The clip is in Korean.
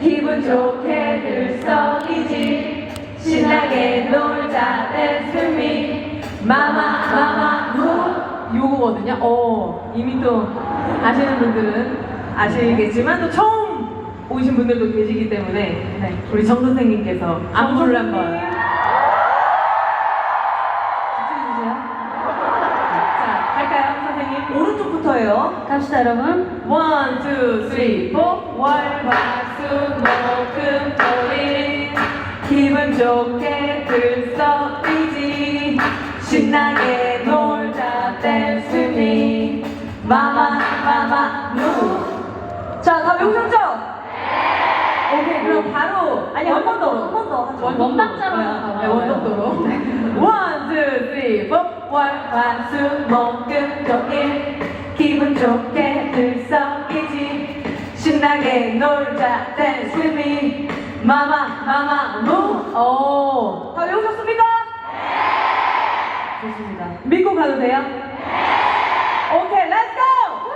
기분 좋게 들썩이지. 신나게 놀자 댄스 미. 마마 마마 무. 요거거든요. 어 이미 또 아시는 분들은 아시겠지만 또 처음 오신 분들도 계시기 때문에 네, 우리 정 선생님께서 안무를 한번 집중해주세요. 자 갈까요 선생님? 오른쪽부터예요. 갑시다 여러분. 원, 투, 쓰리, 포 월화수목금토일 기분 좋게 들썩이지. 신나게 놀자 댄스미. 마마 마마 무 자, 다 외우셨죠? 오케이 그럼 바로. 아니, 한 번 더, 한 번 더. 하죠. 원박자로. 네, 원박자로. 원, 투, 쓰리, 포 월 화 수 목 금 토 일. 기분 좋게 들썩이지 신나게 놀자 댄스 미 마마 마마 무 오. 다 외우셨습니까? 좋습니다 믿고 가도 돼요? 오케이 렛츠고